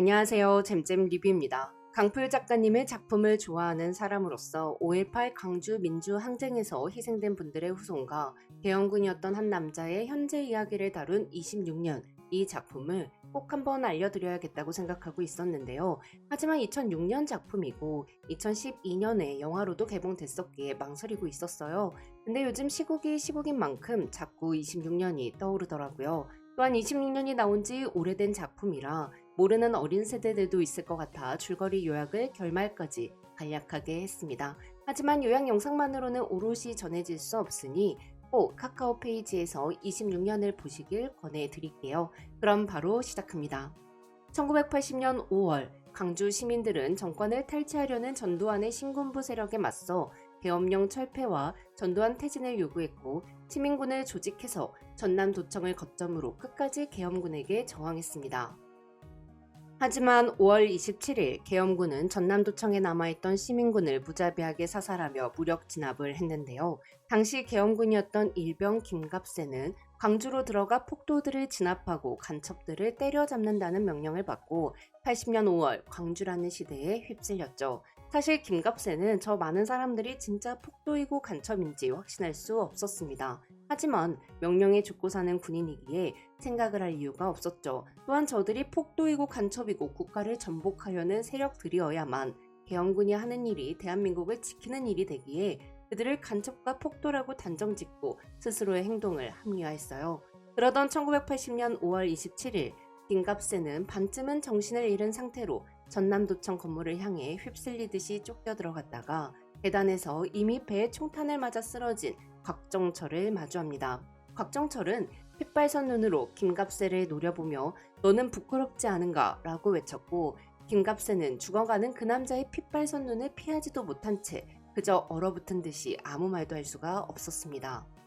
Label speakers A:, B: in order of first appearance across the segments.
A: 안녕하세요. 잼잼 리뷰입니다. 강풀 작가님의 작품을 좋아하는 사람으로서 5.18 광주 민주 항쟁에서 희생된 분들의 후손과 개헌군이었던 한 남자의 현재 이야기를 다룬 26년 이 작품을 꼭 한번 알려드려야겠다고 생각하고 있었는데요. 하지만 2006년 작품이고 2012년에 영화로도 개봉됐었기에 망설이고 있었어요. 근데 요즘 시국이 시국인 만큼 자꾸 26년이 떠오르더라고요. 또한 26년이 나온 지 오래된 작품이라 모르는 어린 세대들도 있을 것 같아 줄거리 요약을 결말까지 간략하게 했습니다. 하지만 요약 영상만으로는 오롯이 전해질 수 없으니 꼭 카카오 페이지에서 26년을 보시길 권해드릴게요. 그럼 바로 시작합니다. 1980년 5월 광주 시민들은 정권을 탈취하려는 전두환의 신군부 세력에 맞서 계엄령 철폐와 전두환 퇴진을 요구했고 시민군을 조직해서 전남도청을 거점으로 끝까지 계엄군에게 저항했습니다. 하지만 5월 27일 계엄군은 전남도청에 남아있던 시민군을 무자비하게 사살하며 무력 진압을 했는데요. 당시 계엄군이었던 일병 김갑세는 광주로 들어가 폭도들을 진압하고 간첩들을 때려잡는다는 명령을 받고 80년 5월 광주라는 시대에 휩쓸렸죠. 사실 김갑세는 저 많은 사람들이 진짜 폭도이고 간첩인지 확신할 수 없었습니다. 하지만 명령에 죽고 사는 군인이기에 생각을 할 이유가 없었죠. 또한 저들이 폭도이고 간첩이고 국가를 전복하려는 세력들이어야만 개헌군이 하는 일이 대한민국을 지키는 일이 되기에 그들을 간첩과 폭도라고 단정짓고 스스로의 행동을 합리화했어요. 그러던 1980년 5월 27일 김갑세는 반쯤은 정신을 잃은 상태로 전남도청 건물을 향해 휩쓸리듯이 쫓겨 들어갔다가 계단에서 이미 배에 총탄을 맞아 쓰러진 곽정철을 마주합니다. 곽정철은 핏발선 눈으로 김갑세를 노려보며 너는 부끄럽지 않은가 라고 외쳤고 김갑세는 죽어가는 그 남자의 핏발선 눈을 피하지도 못한 채 그저 얼어붙은 듯이 아무 말도 할 수가 없었습니다.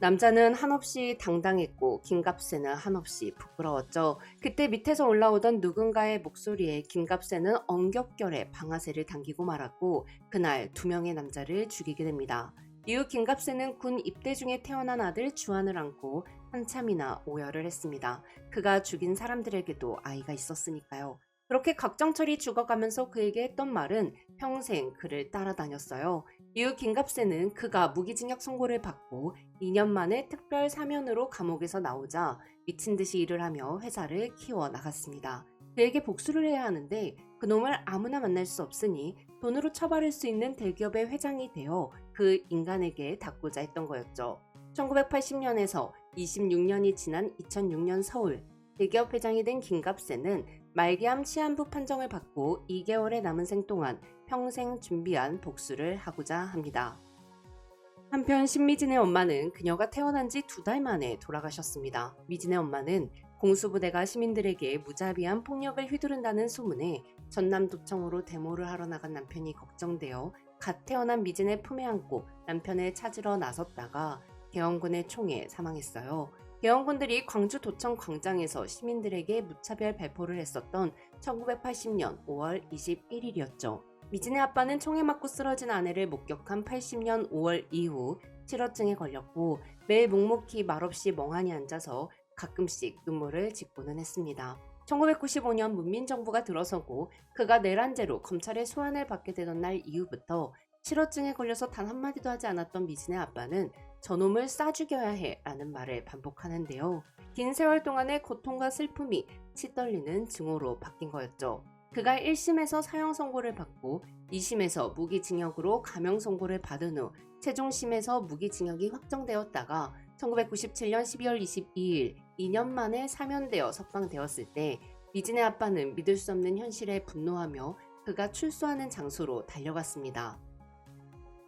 A: 남자는 한없이 당당했고 김갑세는 한없이 부끄러웠죠. 그때 밑에서 올라오던 누군가의 목소리에 김갑세는 엉겹결에 방아쇠를 당기고 말았고 그날 두 명의 남자를 죽이게 됩니다. 이후 김갑세는 군 입대 중에 태어난 아들 주한을 안고 한참이나 오열을 했습니다. 그가 죽인 사람들에게도 아이가 있었으니까요. 그렇게 각정철이 죽어가면서 그에게 했던 말은 평생 그를 따라다녔어요. 이후 김갑세는 그가 무기징역 선고를 받고 2년 만에 특별 사면으로 감옥에서 나오자 미친 듯이 일을 하며 회사를 키워 나갔습니다. 그에게 복수를 해야 하는데 그놈을 아무나 만날 수 없으니 돈으로 처벌할 수 있는 대기업의 회장이 되어 그 인간에게 닿고자 했던 거였죠. 1980년에서 26년이 지난 2006년 서울 대기업 회장이 된 김갑세는 말기암 치안부 판정을 받고 2개월의 남은 생 동안 평생 준비한 복수를 하고자 합니다. 한편 신미진의 엄마는 그녀가 태어난 지 두 달 만에 돌아가셨습니다. 미진의 엄마는 공수부대가 시민들에게 무자비한 폭력을 휘두른다는 소문에 전남도청으로 데모를 하러 나간 남편이 걱정되어 갓 태어난 미진의 품에 안고 남편을 찾으러 나섰다가 개헌군의 총에 사망했어요. 개헌군들이 광주도청 광장에서 시민들에게 무차별 발포를 했었던 1980년 5월 21일이었죠. 미진의 아빠는 총에 맞고 쓰러진 아내를 목격한 80년 5월 이후 실어증에 걸렸고 매일 묵묵히 말없이 멍하니 앉아서 가끔씩 눈물을 짓고는 했습니다. 1995년 문민정부가 들어서고 그가 내란죄로 검찰의 소환을 받게 되던 날 이후부터 실어증에 걸려서 단 한마디도 하지 않았던 미진의 아빠는 저놈을 싸 죽여야 해 라는 말을 반복하는데요. 긴 세월 동안의 고통과 슬픔이 치떨리는 증오로 바뀐 거였죠. 그가 1심에서 사형 선고를 받고 2심에서 무기징역으로 감형 선고를 받은 후 최종심에서 무기징역이 확정되었다가 1997년 12월 22일 2년 만에 사면되어 석방되었을 때 미진의 아빠는 믿을 수 없는 현실에 분노하며 그가 출소하는 장소로 달려갔습니다.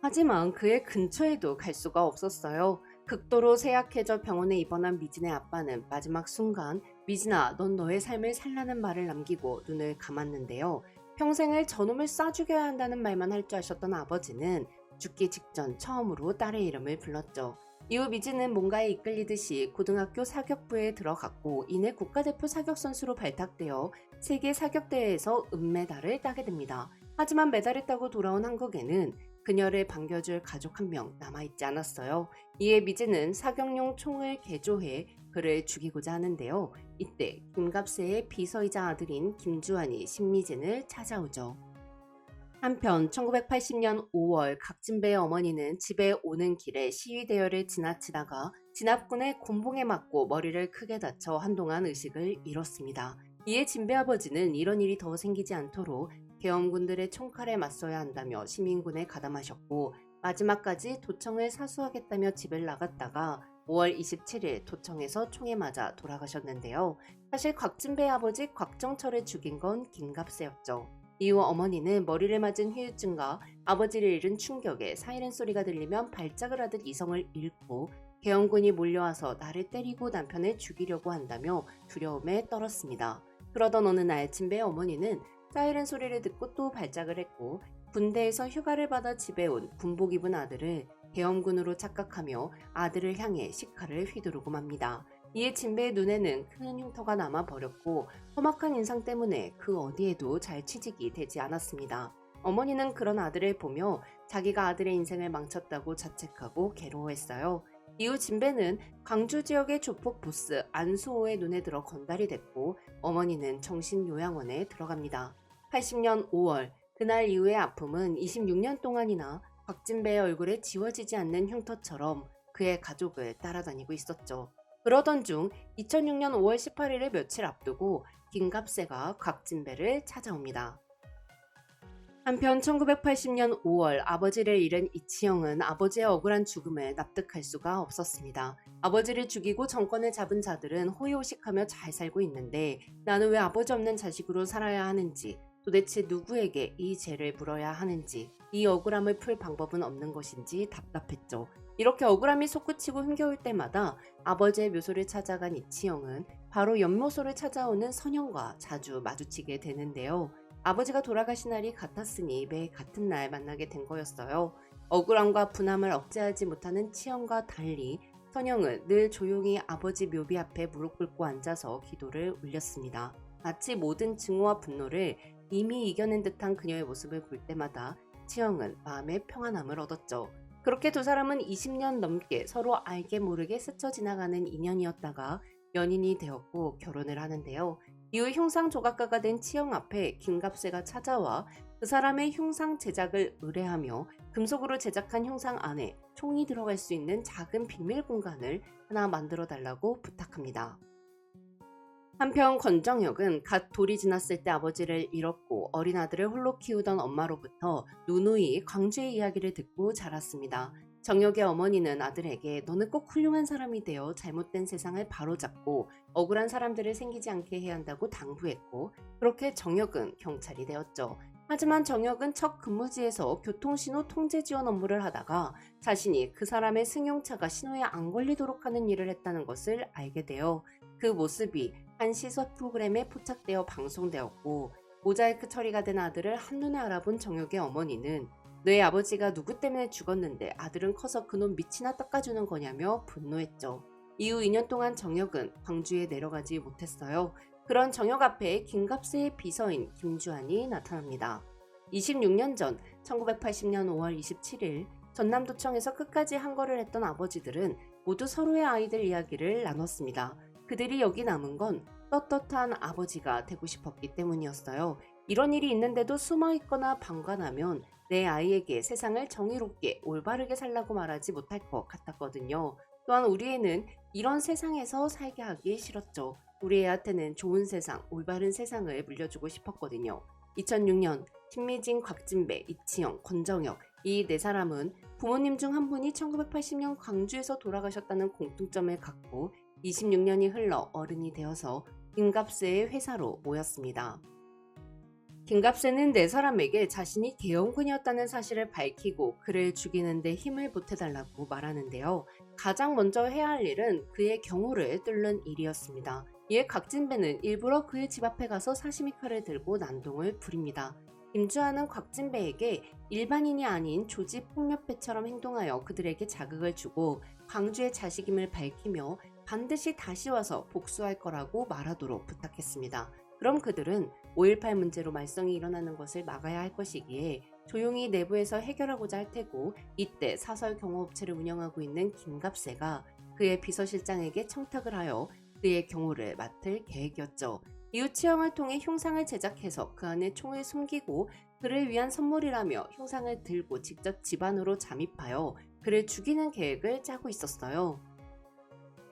A: 하지만 그의 근처에도 갈 수가 없었어요. 극도로 쇠약해져 병원에 입원한 미진의 아빠는 마지막 순간 미진아 넌 너의 삶을 살라는 말을 남기고 눈을 감았는데요. 평생을 저놈을 쏴 죽여야 한다는 말만 할 줄 아셨던 아버지는 죽기 직전 처음으로 딸의 이름을 불렀죠. 이후 미진은 뭔가에 이끌리듯이 고등학교 사격부에 들어갔고 이내 국가대표 사격선수로 발탁되어 세계 사격대회에서 은메달을 따게 됩니다. 하지만 메달을 따고 돌아온 한국에는 그녀를 반겨줄 가족 한 명 남아있지 않았어요. 이에 미진은 사격용 총을 개조해 그를 죽이고자 하는데요. 이때 김갑세의 비서이자 아들인 김주환이 신미진을 찾아오죠. 한편 1980년 5월 각진배의 어머니는 집에 오는 길에 시위 대열을 지나치다가 진압군의 곤봉에 맞고 머리를 크게 다쳐 한동안 의식을 잃었습니다. 이에 진배 아버지는 이런 일이 더 생기지 않도록 계엄군들의 총칼에 맞서야 한다며 시민군에 가담하셨고 마지막까지 도청을 사수하겠다며 집을 나갔다가 5월 27일 도청에서 총에 맞아 돌아가셨는데요. 사실 곽진배의 아버지 곽정철을 죽인 건 김갑세였죠. 이후 어머니는 머리를 맞은 후유증과 아버지를 잃은 충격에 사이렌 소리가 들리면 발작을 하듯 이성을 잃고 계엄군이 몰려와서 나를 때리고 남편을 죽이려고 한다며 두려움에 떨었습니다. 그러던 어느 날 진배의 어머니는 사이렌 소리를 듣고 또 발작을 했고 군대에서 휴가를 받아 집에 온 군복 입은 아들을 계엄군으로 착각하며 아들을 향해 식칼을 휘두르고 맙니다. 이에 진배의 눈에는 큰 흉터가 남아 버렸고 험악한 인상 때문에 그 어디에도 잘 취직이 되지 않았습니다. 어머니는 그런 아들을 보며 자기가 아들의 인생을 망쳤다고 자책하고 괴로워했어요. 이후 진배는 광주 지역의 조폭 보스 안수호의 눈에 들어 건달이 됐고 어머니는 정신요양원에 들어갑니다. 80년 5월 그날 이후의 아픔은 26년 동안이나 곽진배의 얼굴에 지워지지 않는 흉터처럼 그의 가족을 따라다니고 있었죠. 그러던 중 2006년 5월 18일을 며칠 앞두고 김갑세가 곽진배를 찾아옵니다. 한편 1980년 5월 아버지를 잃은 이치영은 아버지의 억울한 죽음을 납득할 수가 없었습니다. 아버지를 죽이고 정권을 잡은 자들은 호의호식하며 잘 살고 있는데 나는 왜 아버지 없는 자식으로 살아야 하는지 도대체 누구에게 이 죄를 물어야 하는지 이 억울함을 풀 방법은 없는 것인지 답답했죠. 이렇게 억울함이 솟구치고 힘겨울 때마다 아버지의 묘소를 찾아간 이치영은 바로 연묘소를 찾아오는 선영과 자주 마주치게 되는데요. 아버지가 돌아가신 날이 같았으니 매 같은 날 만나게 된 거였어요. 억울함과 분함을 억제하지 못하는 치영과 달리 선영은 늘 조용히 아버지 묘비 앞에 무릎 꿇고 앉아서 기도를 올렸습니다. 마치 모든 증오와 분노를 이미 이겨낸 듯한 그녀의 모습을 볼 때마다 치영은 마음의 평안함을 얻었죠. 그렇게 두 사람은 20년 넘게 서로 알게 모르게 스쳐 지나가는 인연이었다가 연인이 되었고 결혼을 하는데요. 이후 흉상 조각가가 된 치영 앞에 김갑세가 찾아와 그 사람의 흉상 제작을 의뢰하며 금속으로 제작한 흉상 안에 총이 들어갈 수 있는 작은 비밀 공간을 하나 만들어 달라고 부탁합니다. 한편 권정혁은 갓 돌이 지났을 때 아버지를 잃었고 어린 아들을 홀로 키우던 엄마로부터 누누이 광주의 이야기를 듣고 자랐습니다. 정혁의 어머니는 아들에게 너는 꼭 훌륭한 사람이 되어 잘못된 세상을 바로잡고 억울한 사람들을 생기지 않게 해야 한다고 당부했고 그렇게 정혁은 경찰이 되었죠. 하지만 정혁은 첫 근무지에서 교통신호 통제 지원 업무를 하다가 자신이 그 사람의 승용차가 신호에 안 걸리도록 하는 일을 했다는 것을 알게 되어 그 모습이 한 시사 프로그램에 포착되어 방송되었고 모자이크 처리가 된 아들을 한눈에 알아본 정혁의 어머니는 내 아버지가 누구 때문에 죽었는데 아들은 커서 그놈 밑이나 닦아주는 거냐며 분노했죠. 이후 2년 동안 정혁은 광주에 내려가지 못했어요. 그런 정혁 앞에 김갑세의 비서인 김주환이 나타납니다. 26년 전 1980년 5월 27일 전남도청에서 끝까지 항거를 했던 아버지들은 모두 서로의 아이들 이야기를 나눴습니다. 그들이 여기 남은 건 떳떳한 아버지가 되고 싶었기 때문이었어요. 이런 일이 있는데도 숨어 있거나 방관하면 내 아이에게 세상을 정의롭게 올바르게 살라고 말하지 못할 것 같았거든요. 또한 우리 애는 이런 세상에서 살게 하기 싫었죠. 우리 애한테는 좋은 세상, 올바른 세상을 물려주고 싶었거든요. 2006년 신미진, 곽진배, 이치영, 권정혁 이 네 사람은 부모님 중 한 분이 1980년 광주에서 돌아가셨다는 공통점을 갖고 26년이 흘러 어른이 되어서 김갑세의 회사로 모였습니다. 김갑세는 네 사람에게 자신이 계엄군이었다는 사실을 밝히고 그를 죽이는데 힘을 보태달라고 말하는데요. 가장 먼저 해야 할 일은 그의 경호를 뚫는 일이었습니다. 이에 곽진배는 일부러 그의 집 앞에 가서 사시미 칼을 들고 난동을 부립니다. 김주환은 곽진배에게 일반인이 아닌 조직 폭력배처럼 행동하여 그들에게 자극을 주고 광주의 자식임을 밝히며 반드시 다시 와서 복수할 거라고 말하도록 부탁했습니다. 그럼 그들은 5.18 문제로 말썽이 일어나는 것을 막아야 할 것이기에 조용히 내부에서 해결하고자 할 테고 이때 사설 경호업체를 운영하고 있는 김갑세가 그의 비서실장에게 청탁을 하여 그의 경호를 맡을 계획이었죠. 이후 치형을 통해 흉상을 제작해서 그 안에 총을 숨기고 그를 위한 선물이라며 흉상을 들고 직접 집안으로 잠입하여 그를 죽이는 계획을 짜고 있었어요.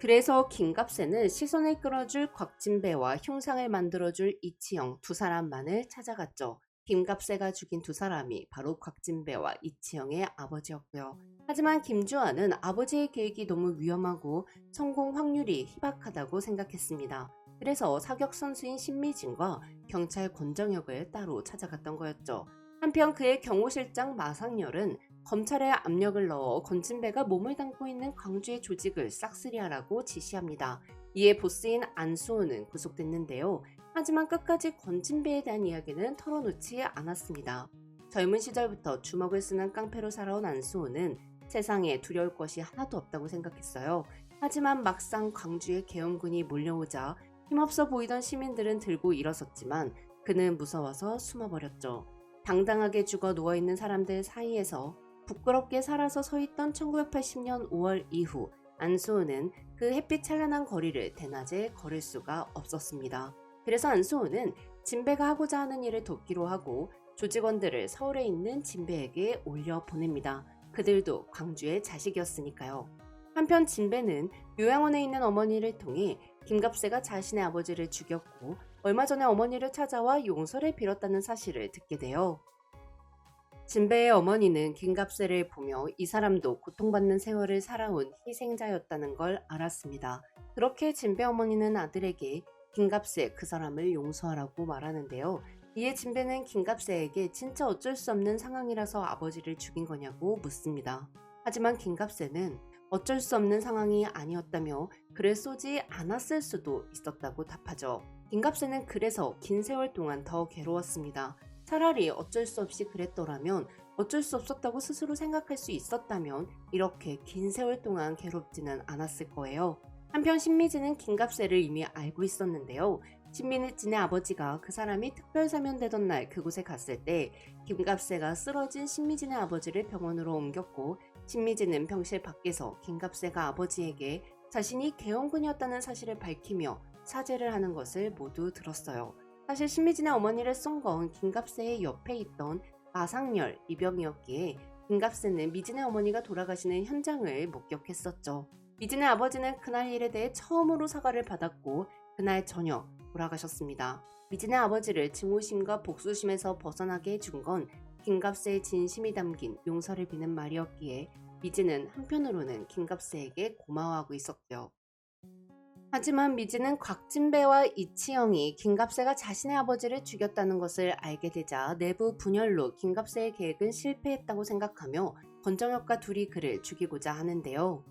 A: 그래서 김갑새는 시선을 끌어줄 곽진배와 흉상을 만들어줄 이치영 두 사람만을 찾아갔죠. 김갑새가 죽인 두 사람이 바로 곽진배와 이치영의 아버지였고요. 하지만 김주환은 아버지의 계획이 너무 위험하고 성공 확률이 희박하다고 생각했습니다. 그래서 사격 선수인 신미진과 경찰 권정혁을 따로 찾아갔던 거였죠. 한편 그의 경호실장 마상열은 검찰에 압력을 넣어 권진배가 몸을 담고 있는 광주의 조직을 싹쓸이하라고 지시합니다. 이에 보스인 안수호는 구속됐는데요. 하지만 끝까지 권진배에 대한 이야기는 털어놓지 않았습니다. 젊은 시절부터 주먹을 쓰는 깡패로 살아온 안수호는 세상에 두려울 것이 하나도 없다고 생각했어요. 하지만 막상 광주에 계엄군이 몰려오자 힘없어 보이던 시민들은 들고 일어섰지만 그는 무서워서 숨어버렸죠. 당당하게 죽어 누워있는 사람들 사이에서 부끄럽게 살아서 서 있던 1980년 5월 이후 안수호는 그 햇빛 찬란한 거리를 대낮에 걸을 수가 없었습니다. 그래서 안수호는 진배가 하고자 하는 일을 돕기로 하고 조직원들을 서울에 있는 진배에게 올려 보냅니다. 그들도 광주의 자식이었으니까요. 한편 진배는 요양원에 있는 어머니를 통해 김갑새가 자신의 아버지를 죽였고 얼마 전에 어머니를 찾아와 용서를 빌었다는 사실을 듣게 돼요. 진배의 어머니는 김갑새를 보며 이 사람도 고통받는 세월을 살아온 희생자였다는 걸 알았습니다. 그렇게 진배 어머니는 아들에게 김갑새 그 사람을 용서하라고 말하는데요. 이에 진배는 김갑새에게 진짜 어쩔 수 없는 상황이라서 아버지를 죽인 거냐고 묻습니다. 하지만 김갑새는 어쩔 수 없는 상황이 아니었다며 글을 쏘지 않았을 수도 있었다고 답하죠. 김갑새는 그래서 긴 세월 동안 더 괴로웠습니다. 차라리 어쩔 수 없이 그랬더라면 어쩔 수 없었다고 스스로 생각할 수 있었다면 이렇게 긴 세월 동안 괴롭지는 않았을 거예요. 한편 신미진은 김갑새를 이미 알고 있었는데요. 신미진의 아버지가 그 사람이 특별 사면되던 날 그곳에 갔을 때 김갑새가 쓰러진 신미진의 아버지를 병원으로 옮겼고 신미진은 병실 밖에서 김갑새가 아버지에게 자신이 개원군이었다는 사실을 밝히며 사죄를 하는 것을 모두 들었어요. 사실 신미진의 어머니를 쏜 건 김갑새의 옆에 있던 마상열 이병이었기에 김갑새는 미진의 어머니가 돌아가시는 현장을 목격했었죠. 미진의 아버지는 그날 일에 대해 처음으로 사과를 받았고 그날 저녁 돌아가셨습니다. 미진의 아버지를 증오심과 복수심에서 벗어나게 해준 건 김갑새의 진심이 담긴 용서를 비는 말이었기에 미진은 한편으로는 김갑새에게 고마워하고 있었고요. 하지만 미진은 곽진배와 이치영이 김갑새가 자신의 아버지를 죽였다는 것을 알게 되자 내부 분열로 김갑새의 계획은 실패했다고 생각하며 권정혁과 둘이 그를 죽이고자 하는데요.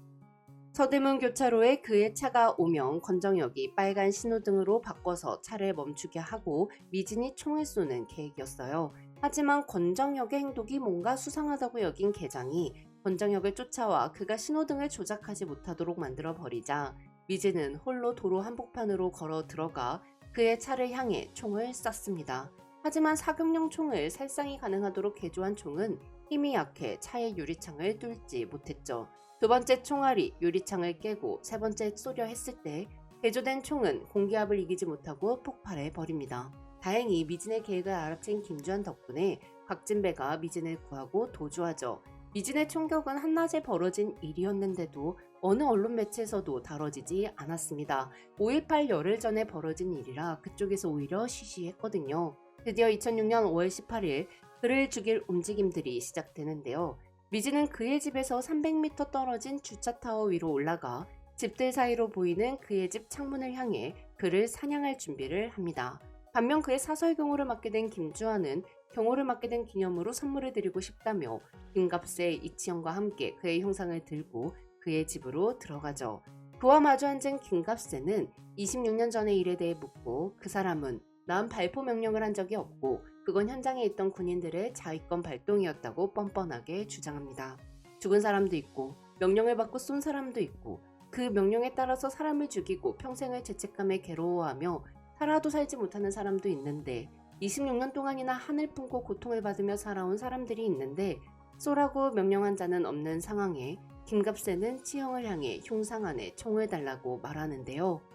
A: 서대문 교차로에 그의 차가 오면 권정혁이 빨간 신호등으로 바꿔서 차를 멈추게 하고 미진이 총을 쏘는 계획이었어요. 하지만 권정혁의 행동이 뭔가 수상하다고 여긴 계장이 권정혁을 쫓아와 그가 신호등을 조작하지 못하도록 만들어 버리자 미지는 홀로 도로 한복판으로 걸어 들어가 그의 차를 향해 총을 쐈습니다. 하지만 사금용 총을 살상이 가능하도록 개조한 총은 힘이 약해 차의 유리창을 뚫지 못했죠. 두 번째 총알이 유리창을 깨고 세 번째 쏘려 했을 때 개조된 총은 공기압을 이기지 못하고 폭발해 버립니다. 다행히 미진의 계획을 알아챈 김주환 덕분에 곽진배가 미진을 구하고 도주하죠. 미진의 총격은 한낮에 벌어진 일이었는데도 어느 언론 매체에서도 다뤄지지 않았습니다. 5.18 열흘 전에 벌어진 일이라 그쪽에서 오히려 시시했거든요. 드디어 2006년 5월 18일 그를 죽일 움직임들이 시작되는데요. 미지는 그의 집에서 300m 떨어진 주차타워 위로 올라가 집들 사이로 보이는 그의 집 창문을 향해 그를 사냥할 준비를 합니다. 반면 그의 사설 경호를 맡게 된 김주환은 경호를 맡게 된 기념으로 선물을 드리고 싶다며 김갑새 이치영과 함께 그의 형상을 들고 그의 집으로 들어가죠. 그와 마주 앉은 김갑새는 26년 전의 일에 대해 묻고 그 사람은 난 발포 명령을 한 적이 없고 그건 현장에 있던 군인들의 자위권 발동이었다고 뻔뻔하게 주장합니다. 죽은 사람도 있고 명령을 받고 쏜 사람도 있고 그 명령에 따라서 사람을 죽이고 평생을 죄책감에 괴로워하며 살아도 살지 못하는 사람도 있는데 26년 동안이나 하늘 품고 고통을 받으며 살아온 사람들이 있는데 쏘라고 명령한 자는 없는 상황에 김갑세는 치영을 향해 흉상 안에 총을 달라고 말하는데요.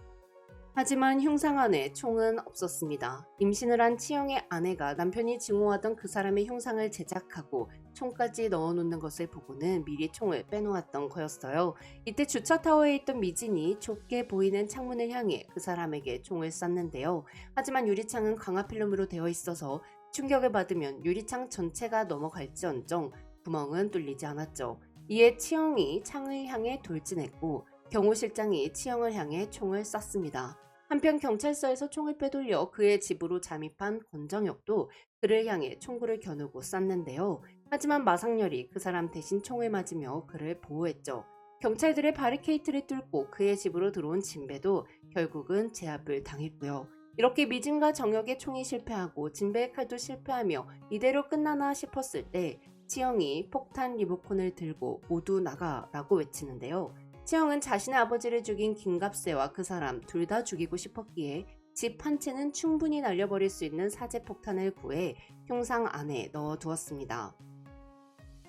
A: 하지만 흉상 안에 총은 없었습니다. 임신을 한 치영의 아내가 남편이 증오하던 그 사람의 흉상을 제작하고 총까지 넣어놓는 것을 보고는 미리 총을 빼놓았던 거였어요. 이때 주차 타워에 있던 미진이 좁게 보이는 창문을 향해 그 사람에게 총을 쐈는데요. 하지만 유리창은 강화 필름으로 되어 있어서 충격을 받으면 유리창 전체가 넘어갈지언정 구멍은 뚫리지 않았죠. 이에 치영이 창을 향해 돌진했고 경호실장이 치영을 향해 총을 쐈습니다. 한편 경찰서에서 총을 빼돌려 그의 집으로 잠입한 권정혁도 그를 향해 총구를 겨누고 쐈는데요. 하지만 마상열이 그 사람 대신 총을 맞으며 그를 보호했죠. 경찰들의 바리케이트를 뚫고 그의 집으로 들어온 진배도 결국은 제압을 당했고요. 이렇게 미진과 정혁의 총이 실패하고 진배의 칼도 실패하며 이대로 끝나나 싶었을 때 치영이 폭탄 리모컨을 들고 모두 나가라고 외치는데요. 치영은 자신의 아버지를 죽인 김갑세와 그 사람 둘 다 죽이고 싶었기에 집 한 채는 충분히 날려버릴 수 있는 사제 폭탄을 구해 흉상 안에 넣어두었습니다.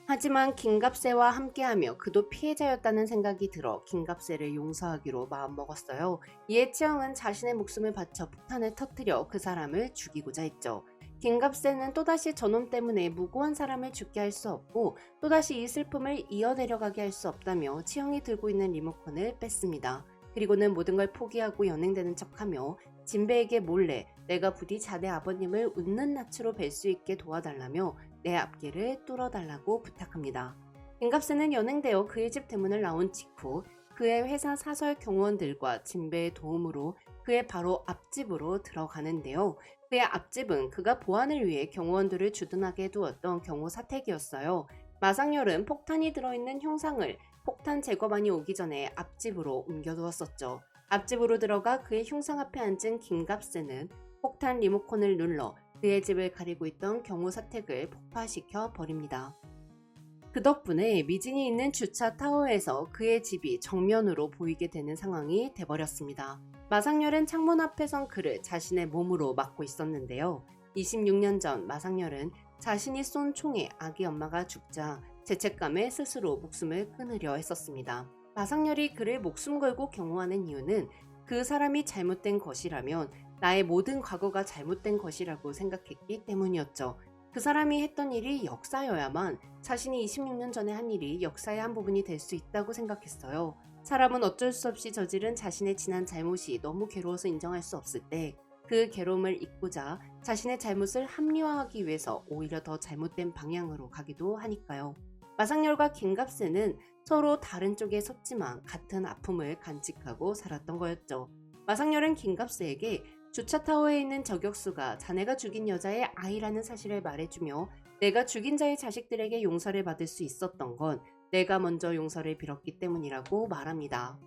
A: 하지만 김갑세와 함께하며 그도 피해자였다는 생각이 들어 김갑세를 용서하기로 마음먹었어요. 이에 치영은 자신의 목숨을 바쳐 폭탄을 터뜨려 그 사람을 죽이고자 했죠. 김갑세는 또다시 저놈 때문에 무고한 사람을 죽게 할 수 없고 또다시 이 슬픔을 이어내려가게 할 수 없다며 치영이 들고 있는 리모컨을 뺐습니다. 그리고는 모든 걸 포기하고 연행되는 척하며 진배에게 몰래 내가 부디 자네 아버님을 웃는 낯으로 뵐 수 있게 도와달라며 내 앞길을 뚫어달라고 부탁합니다. 김갑세는 연행되어 그의 집 대문을 나온 직후 그의 회사 사설 경호원들과 진배의 도움으로 그의 바로 앞집으로 들어가는데요. 그의 앞집은 그가 보안을 위해 경호원들을 주둔하게 두었던 경호 사택이었어요. 마상열은 폭탄이 들어있는 형상을 폭탄 제거반이 오기 전에 앞집으로 옮겨두었었죠. 앞집으로 들어가 그의 흉상 앞에 앉은 김갑세는 폭탄 리모컨을 눌러 그의 집을 가리고 있던 경호 사택을 폭파시켜 버립니다. 그 덕분에 미진이 있는 주차 타워에서 그의 집이 정면으로 보이게 되는 상황이 돼버렸습니다. 마상열은 창문 앞에 선 그를 자신의 몸으로 막고 있었는데요. 26년 전 마상열은 자신이 쏜 총에 아기 엄마가 죽자 죄책감에 스스로 목숨을 끊으려 했었습니다. 마상열이 그를 목숨 걸고 경호하는 이유는 그 사람이 잘못된 것이라면 나의 모든 과거가 잘못된 것이라고 생각했기 때문이었죠. 그 사람이 했던 일이 역사여야만 자신이 26년 전에 한 일이 역사의 한 부분이 될 수 있다고 생각했어요. 사람은 어쩔 수 없이 저지른 자신의 지난 잘못이 너무 괴로워서 인정할 수 없을 때 그 괴로움을 잊고자 자신의 잘못을 합리화하기 위해서 오히려 더 잘못된 방향으로 가기도 하니까요. 마상열과 김갑세는 서로 다른 쪽에 섰지만 같은 아픔을 간직하고 살았던 거였죠. 마상열은 김갑세에게 주차타워에 있는 저격수가 자네가 죽인 여자의 아이라는 사실을 말해주며 내가 죽인 자의 자식들에게 용서를 받을 수 있었던 건 내가 먼저 용서를 빌었기 때문이라고 말합니다.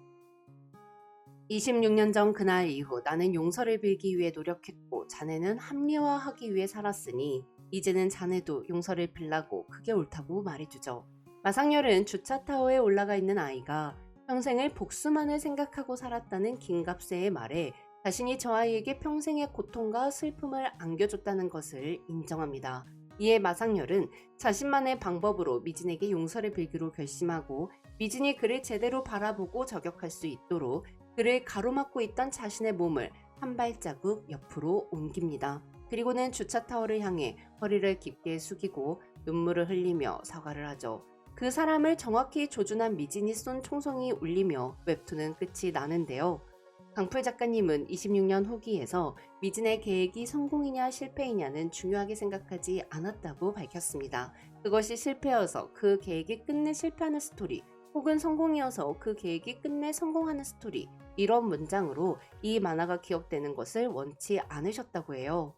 A: 26년 전 그날 이후 나는 용서를 빌기 위해 노력했고 자네는 합리화하기 위해 살았으니 이제는 자네도 용서를 빌라고 그게 옳다고 말해주죠. 마상열은 주차타워에 올라가 있는 아이가 평생을 복수만을 생각하고 살았다는 김갑세의 말에 자신이 저 아이에게 평생의 고통과 슬픔을 안겨줬다는 것을 인정합니다. 이에 마상열은 자신만의 방법으로 미진에게 용서를 빌기로 결심하고 미진이 그를 제대로 바라보고 저격할 수 있도록 그를 가로막고 있던 자신의 몸을 한 발자국 옆으로 옮깁니다. 그리고는 주차 타워를 향해 허리를 깊게 숙이고 눈물을 흘리며 사과를 하죠. 그 사람을 정확히 조준한 미진이 쏜 총성이 울리며 웹툰은 끝이 나는데요. 강풀 작가님은 26년 후기에서 미진의 계획이 성공이냐 실패이냐는 중요하게 생각하지 않았다고 밝혔습니다. 그것이 실패여서 그 계획이 끝내 실패하는 스토리, 혹은 성공이어서 그 계획이 끝내 성공하는 스토리, 이런 문장으로 이 만화가 기억되는 것을 원치 않으셨다고 해요.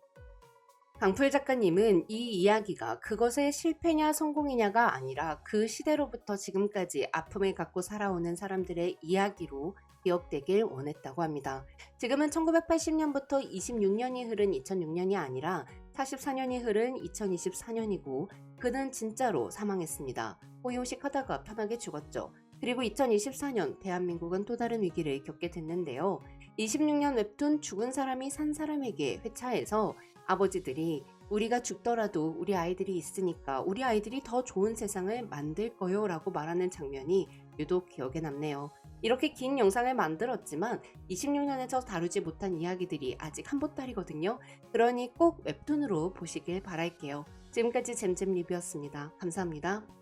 A: 강풀 작가님은 이 이야기가 그것의 실패냐 성공이냐가 아니라 그 시대로부터 지금까지 아픔을 갖고 살아오는 사람들의 이야기로 기억되길 원했다고 합니다. 지금은 1980년부터 26년이 흐른 2006년이 아니라 44년이 흐른 2024년이고 그는 진짜로 사망했습니다. 호요식 하다가 편하게 죽었죠. 그리고 2024년 대한민국은 또 다른 위기를 겪게 됐는데요. 26년 웹툰 죽은 사람이 산 사람에게 회차에서 아버지들이 우리가 죽더라도 우리 아이들이 있으니까 우리 아이들이 더 좋은 세상을 만들 거요 라고 말하는 장면이 유독 기억에 남네요. 이렇게 긴 영상을 만들었지만 26년에서 다루지 못한 이야기들이 아직 한 보따리거든요. 그러니 꼭 웹툰으로 보시길 바랄게요. 지금까지 잼잼 리뷰였습니다. 감사합니다.